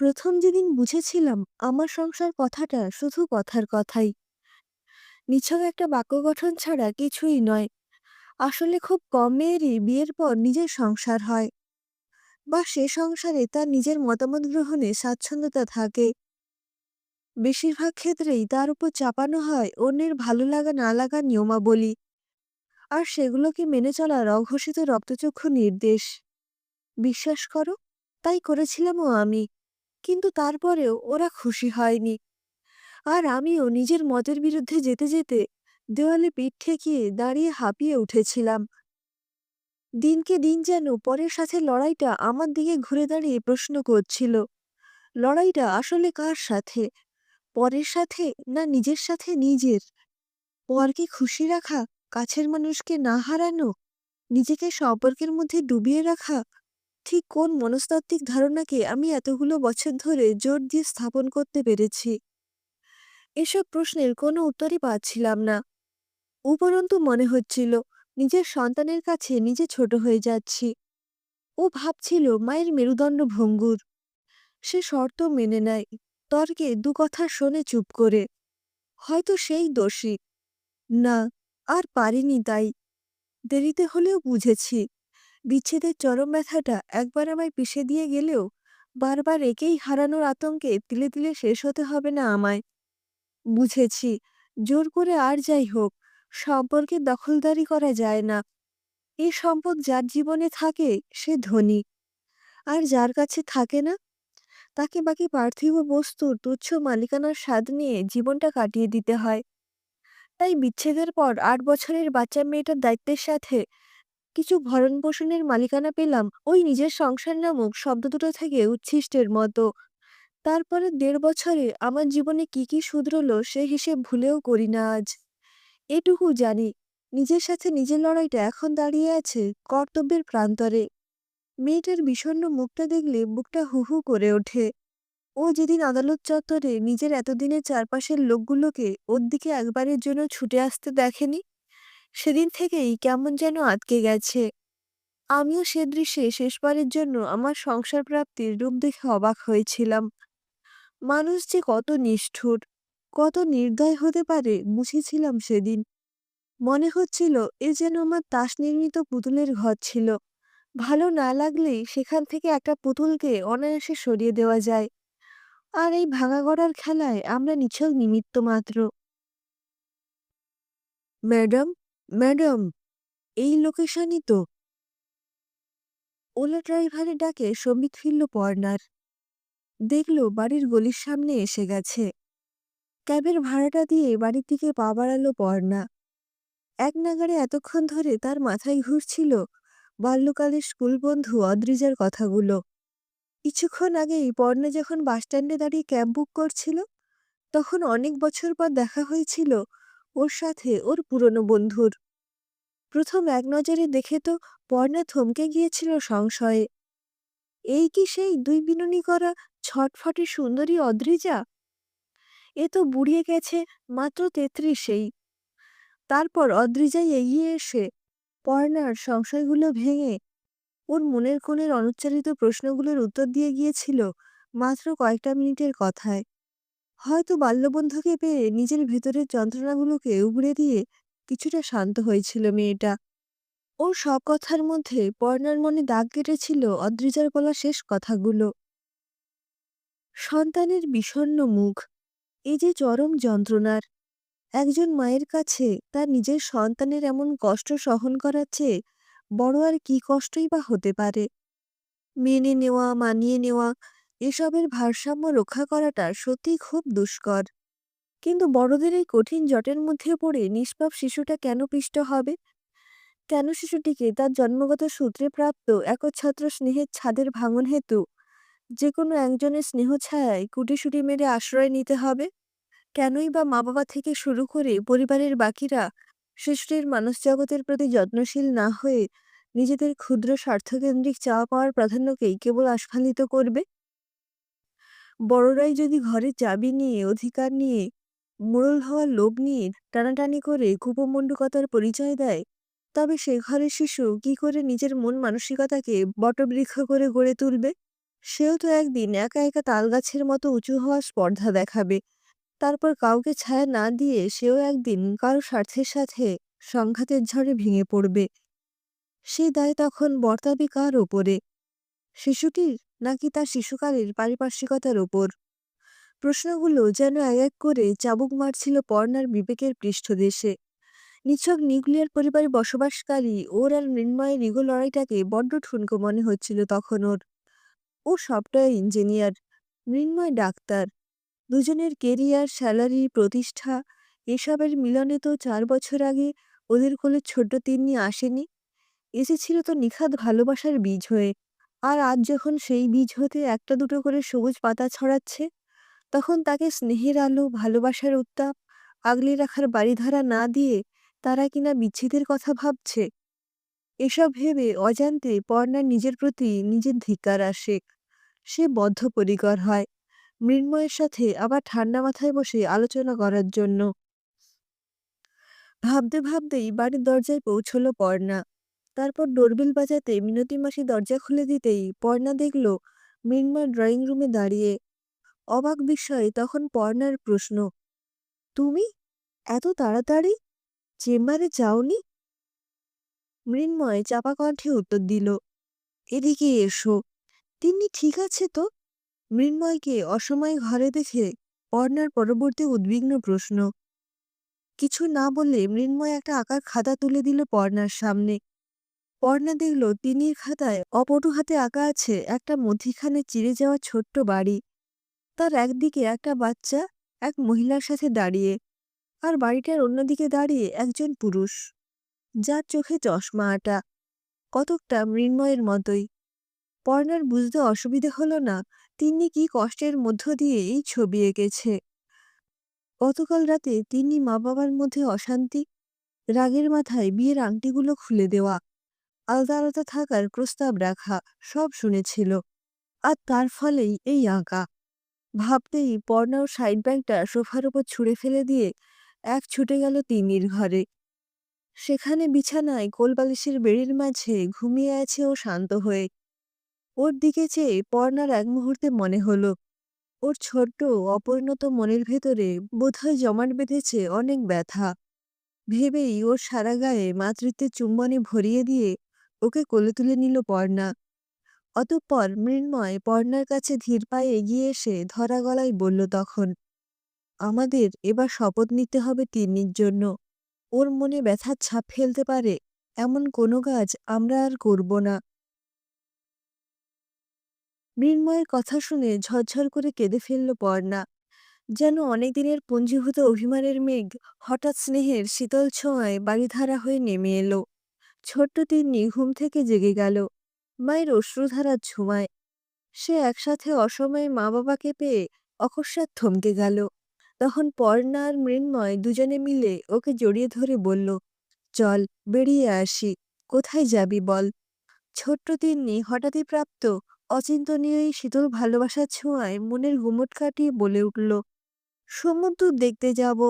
প্রথম যেদিন বুঝেছিলাম আমার সংসার কথাটা শুধু কথার কথাই। নিছক একটা বাক্য গঠন ছাড়া কিছুই নয়। আসলে খুব কম মেয়েরই বিয়ের পর নিজের সংসার হয়। বা সে সংসারে তার নিজের মতামত গ্রহণে স্বাচ্ছন্দ্যতা থাকে। বেশিরভাগ ক্ষেত্রেই তার উপর চাপানো হয় অন্যের ভালো লাগা না লাগা নিয়মাবলী। আর সেগুলোকে মেনে চলার অঘোষিত রক্তচক্ষু নির্দেশ। বিশ্বাস করো, তাই করেছিলামও আমি। কিন্তু তারপরেও ওরা খুশি হয়নি। আর আমিও নিজের মতের বিরুদ্ধে যেতে যেতে দেওয়ালে পিঠ ঠেকিয়ে দাঁড়িয়ে হাঁপিয়ে উঠেছিলাম। দিনকে দিন যেন পরের সাথে লড়াইটা আমার দিকে ঘুরে দাঁড়িয়ে প্রশ্ন করছিল, লড়াইটা আসলে কার সাথে? পরের সাথে না নিজের সাথে নিজের? পরকে খুশি রাখা, কাছের মানুষকে না হারানো, নিজেকে সম্পর্কের মধ্যে ডুবিয়ে রাখা ঠিক কোন মনস্তাত্ত্বিক ধারণাকে আমি এতগুলো বছর ধরে জোর দিয়ে স্থাপন করতে পেরেছি? এসব প্রশ্নের কোনো উত্তরই পাচ্ছিলাম না। উপরন্তু মনে হচ্ছিল, নিজের সন্তানের কাছে নিজে ছোট হয়ে যাচ্ছি। ও ভাবছিল, মায়ের মেরুদণ্ড ভঙ্গুর। সে শর্ত মেনে নেয়, তর্কে দু কথা শোনে চুপ করে। হয়তো সেই দোষী। না, আর পারিনি তাই। দেরিতে হলেও বুঝেছি। বিচ্ছেদের চরম ব্যথাটা একবার আমায় পিষে দিয়ে গেলেও বারবার একেই হারানোর আতঙ্কে তিলে তিলে শেষ হতে হবে না আমায়। বুঝেছি, জোর করে আর যাই হোক, সম্পর্কে দখলদারি করা যায় না। এই সম্পদ যার জীবনে থাকে, সে ধনী। আর যার কাছে থাকে না, তাকে বাকি পার্থিব বস্তুর তুচ্ছ মালিকানার স্বাদ নিয়ে জীবনটা কাটিয়ে দিতে হয়। তাই বিচ্ছেদের পর আট বছরের বাচ্চা মেয়েটার দায়িত্বের সাথে কিছু ভরণ পোষণের মালিকানা পেলাম ওই নিজের সংসার নামক শব্দ দুটো থেকে উচ্ছিষ্টের মতো। তারপরে দেড় বছরে আমার জীবনে কি কি শুধরলো সে হিসেব ভুলেও করি না আজ। এটুকু জানি, নিজের সাথে নিজের লড়াইটা এখন দাঁড়িয়ে আছে কর্তব্যের প্রান্তরে। মেয়েটার বিষণ্ণ মুখটা দেখলে বুকটা হু হু করে ওঠে। ও যেদিন আদালত চত্বরে নিজের এতদিনের চারপাশের লোকগুলোকে ওর দিকে একবারের জন্য ছুটে আসতে দেখেনি? সেদিন থেকেই কেমন যেন আটকে গেছে। আমিও সে দৃশ্যে শেষবারের জন্য আমার সংসার প্রাপ্তির রূপ দেখে অবাক হয়েছিলাম। মানুষ যে কত নিষ্ঠুর, কত নির্দয় হতে পারে বুঝেছিলাম সেদিন। মনে হচ্ছিল এ যেন আমার তাস নির্মিত পুতুলের ঘর ছিল। ভালো না লাগলেই সেখান থেকে একটা পুতুলকে অনায়াসে সরিয়ে দেওয়া যায়। আর এই ভাঙা গড়ার খেলায় আমরা নিছক নিমিত্ত মাত্র। ম্যাডাম ম্যাডাম, এই লোকেশনই তো। ওলা ড্রাইভারের ডাকে সম্বিত ফিরল পর্নার দেখল বাড়ির গলির সামনে এসে গেছে। ক্যাবের ভাড়াটা দিয়ে বাড়ির দিকে পা বাড়ালো পর্ণা। এক নাগাড়ে এতক্ষণ ধরে তার মাথায় ঘুরছিল বাল্যকালের স্কুল বন্ধু অদ্রিজার কথাগুলো। কিছুক্ষণ আগেই পর্ণা যখন বাসস্ট্যান্ডে দাঁড়িয়ে ক্যাব বুক করছিল, তখন অনেক বছর পর দেখা হয়েছিল ওর সাথে ওর পুরনো বন্ধুর। প্রথম এক নজরে দেখে তো পর্ণা থমকে গিয়েছিল সংশয়ে। এই কি সেই দুই বিনুনি করা ছটফটে সুন্দরী অদ্রিজা? এ তো বুড়িয়ে গেছে মাত্র তেত্রিশেই। তারপর অদ্রিজাই এগিয়ে এসে পর্ণার সংশয়গুলো ভেঙে ওর মনের কোণের অনুচ্চারিত প্রশ্নগুলোর উত্তর দিয়ে গিয়েছিল মাত্র কয়েকটা মিনিটের কথায়। হয়তো বাল্যবন্ধুকে পেয়ে নিজের ভেতরের যন্ত্রণাগুলোকে উগড়ে দিয়ে কিছুটা শান্ত হয়েছিল মেয়েটা। ওর সব কথার মধ্যে পর্ণার মনে দাগ কেটেছিল অদ্রিজার বলা শেষ কথাগুলো। সন্তানের বিষণ্ণ মুখ এই যে চরম যন্ত্রণার। একজন মায়ের কাছে তার নিজের সন্তানের এমন কষ্ট সহন করার চেয়ে বড় আর কি কষ্টই বা হতে পারে? মেনে নেওয়া, মানিয়ে নেওয়া এসবের ভারসাম্য রক্ষা করাটা সত্যি খুব দুষ্কর। কিন্তু বড়দের এই কঠিন জটের মধ্যে পড়ে নিষ্পাপ শিশুটা কেন পিষ্ট হবে? কেন শিশুটিকে তার জন্মগত সূত্রে প্রাপ্ত একচ্ছত্র স্নেহের ছাদের ভাঙন হেতু যে কোনো একজনের স্নেহ ছায়ায় কুটিসুটি মেরে আশ্রয় নিতে হবে? কেনই বা মা বাবা থেকে শুরু করে পরিবারের বাকিরা শিশুটির মানসজগতের প্রতি যত্নশীল না হয়ে নিজেদের ক্ষুদ্র স্বার্থকেন্দ্রিক চাওয়া পাওয়ার প্রাধান্যকেই কেবল আস্ফালিত করবে? বড়রাই যদি ঘরে চাবি নিয়ে, অধিকার নিয়ে, মোড়ল হওয়ার লোভ নিয়ে টানাটানি করে কুপমণ্ডুকতার পরিচয় দেয়, তবে সে ঘরের শিশু কি করে নিজের মন মানসিকতাকে বটবৃক্ষ করে গড়ে তুলবে? সেও তো একদিন একা একা তালগাছের মতো উঁচু হওয়ার স্পর্ধা দেখাবে। তারপর কাউকে ছায়া না দিয়ে সেও একদিন কারও স্বার্থের সাথে সংঘাতের ঝড়ে ভেঙে পড়বে। সেই দায় তখন বর্তাবে কার ওপরে? শিশুটির নাকি তার শিশুকালের পারিপার্শ্বিকতার ওপর? প্রশ্নগুলো যেন এক এক করে চাবুক মারছিল পর্ণার বিবেকের পৃষ্ঠদেশে। নিছক নিউক্লিয়ার পরিবারে বসবাসকারী ওর আর মৃন্ময়ের ইগো লড়াইটাকে বড্ড ঠুনকো মনে হচ্ছিল তখন ওর। ও সফটওয়্যার ইঞ্জিনিয়ার, মৃন্ময় ডাক্তার, দুজনের কেরিয়ার, স্যালারি, প্রতিষ্ঠা, এসবের মিলনে তো চার বছর আগে ওদের কোলে ছোট্ট তিন্নি আসেনি। এসেছিল তো নিখাদ ভালোবাসার বীজ হয়ে। আর আজ যখন সেই বীজ হতে একটা দুটো করে সবুজ পাতা ছড়াচ্ছে, তখন তাকে স্নেহের আলো, ভালোবাসার উত্তাপ, আগলে রাখার বাড়িধারা না দিয়ে তারা কিনা বিচ্ছেদের কথা ভাবছে? এসব ভেবে অজান্তে পর্ণার নিজের প্রতি নিজের ধিক্কার আসে। সে বদ্ধপরিকর হয়। মৃন্ময়ের সাথে আবার ঠান্ডা মাথায় বসে আলোচনা করার জন্য। ভাবতে ভাবতেই বাড়ির দরজায় পৌঁছলো পর্ণা। তারপর ডোরবেল বাজাতে মিনতি মাসি দরজা খুলে দিতেই পর্ণা দেখল মৃন্ময় ড্রয়িং রুমে দাঁড়িয়ে। অবাক বিস্ময়ে তখন পর্ণার প্রশ্ন, তুমি? এত তাড়াতাড়ি? চেম্বারে যাওনি? মৃন্ময় চাপা কণ্ঠে উত্তর দিল, এদিকে এসো। তিনি ঠিক আছে তো? মৃন্ময়কে অসময়ে ঘরে দেখে পর্ণার পরবর্তী উদ্বিগ্ন প্রশ্ন, কিছু না বলে মৃন্ময় একটা আঁকার খাতা তুলে দিল পর্ণার সামনে। পর্ণা দেখল তিনির খাতায় অপটু হাতে আঁকা আছে একটা মধ্যিখানে চিড়ে যাওয়া ছোট্ট বাড়ি। তার একদিকে একটা বাচ্চা, এক মহিলার সাথে দাঁড়িয়ে, আর বাড়িটার অন্যদিকে দাঁড়িয়ে একজন পুরুষ। যার চোখে চশমা আটা, কতকটা মৃন্ময়ের মতোই। পর্ণার বুঝতে অসুবিধে হলো না, তিনি কি কষ্টের মধ্য দিয়ে এই ছবি এঁকেছে। গতকাল রাতে তিনি মা বাবার মধ্যে অশান্তি, রাগের মাথায় বিয়ের আংটিগুলো খুলে দেওয়া আলাদা আলাদা থাকার প্রস্তাব রাখা সব শুনেছিল। আর তার ফলেই এই আঁকা। ভাবতেই পর্ণা ও সাইড ব্যাগটা সোফার উপর ছুঁড়ে ফেলে দিয়ে এক ছুটে গেল তিন্নির ঘরে। সেখানে বিছানায় কোলবালিশের বেড়ির মাঝে ঘুমিয়ে আছে ও শান্ত হয়ে। ওর দিকে চেয়ে পর্ণার এক মুহূর্তে মনে হলো। ওর ছোট্ট, অপরিণত মনের ভেতরে বোধহয় জমাট বেঁধেছে অনেক ব্যথা। ভেবেই ওর সারা গায়ে মাতৃত্বের চুম্বনে ভরিয়ে দিয়ে ওকে কোলে তুলে নিল পর্ণা। অতঃপর মৃন্ময় পর্ণার কাছে ধীর পায়ে এগিয়ে এসে ধরা গলায় বলল, তখন আমাদের এবার শপথ নিতে হবে তিন্নির জন্য। ওর মনে ব্যথার ছাপ ফেলতে পারে, এমন কোনো কাজ আমরা আর করব না মৃন্ময়ের কথা শুনে ঝরঝর করে কেঁদে ফেলল পর্ণা। যেন অনেকদিনের পুঞ্জীভূত অভিমানের মেঘ হঠাৎ স্নেহের শীতল ছোঁয়ায় বাড়িধারা হয়ে নেমে এলো। ছোট্ট তিন্নি ঘুম থেকে জেগে গেল। মায়ের অশ্রুধারার ছোঁয়ায় সে একসাথে অসময়ে মা বাবাকে পেয়ে অকস্মাৎ থমকে গেল। তখন পর্ণা আর মৃন্ময় দুজনে মিলে ওকে জড়িয়ে ধরে বলল, চল, বেরিয়ে আসি। কোথায় যাবি বল? ছোট্ট তিন্নি হঠাৎই প্রাপ্ত অচিন্তনীয় এই শীতল ভালোবাসার ছোঁয়ায় মনের গুমট কাটিয়ে বলে উঠল, সমুদ্র দেখতে যাব।